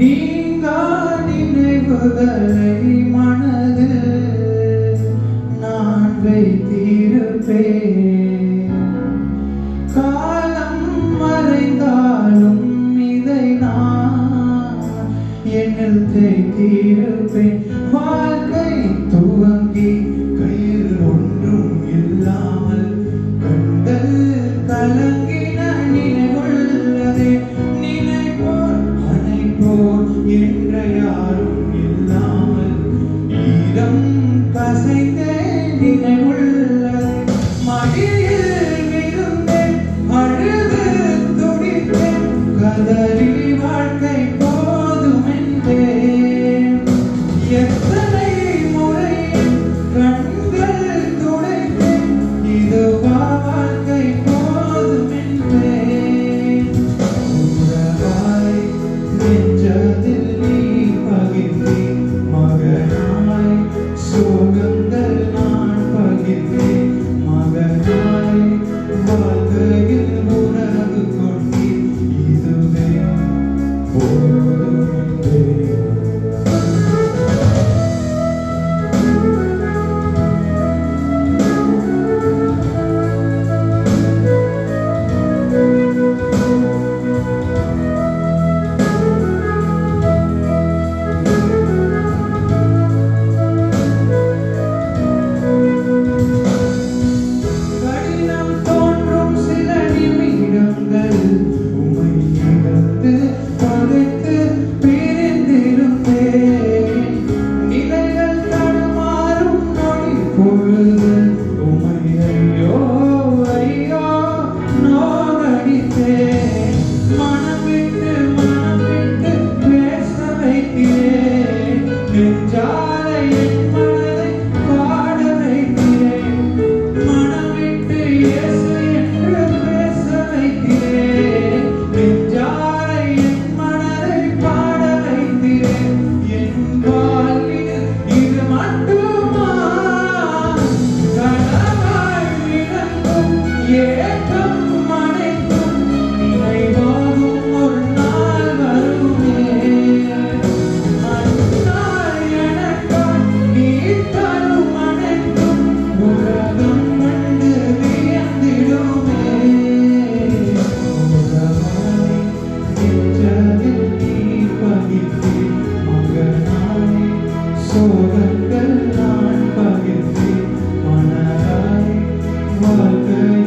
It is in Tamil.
நீங்கா நினைவுகளை மனதில் நான் வைத்திருப்பேன். காலம் மறைந்தாலும் இதை நான் என்னில் தைத்திருப்பேன் வாழ்க்கை துவங்கி nunca se Father.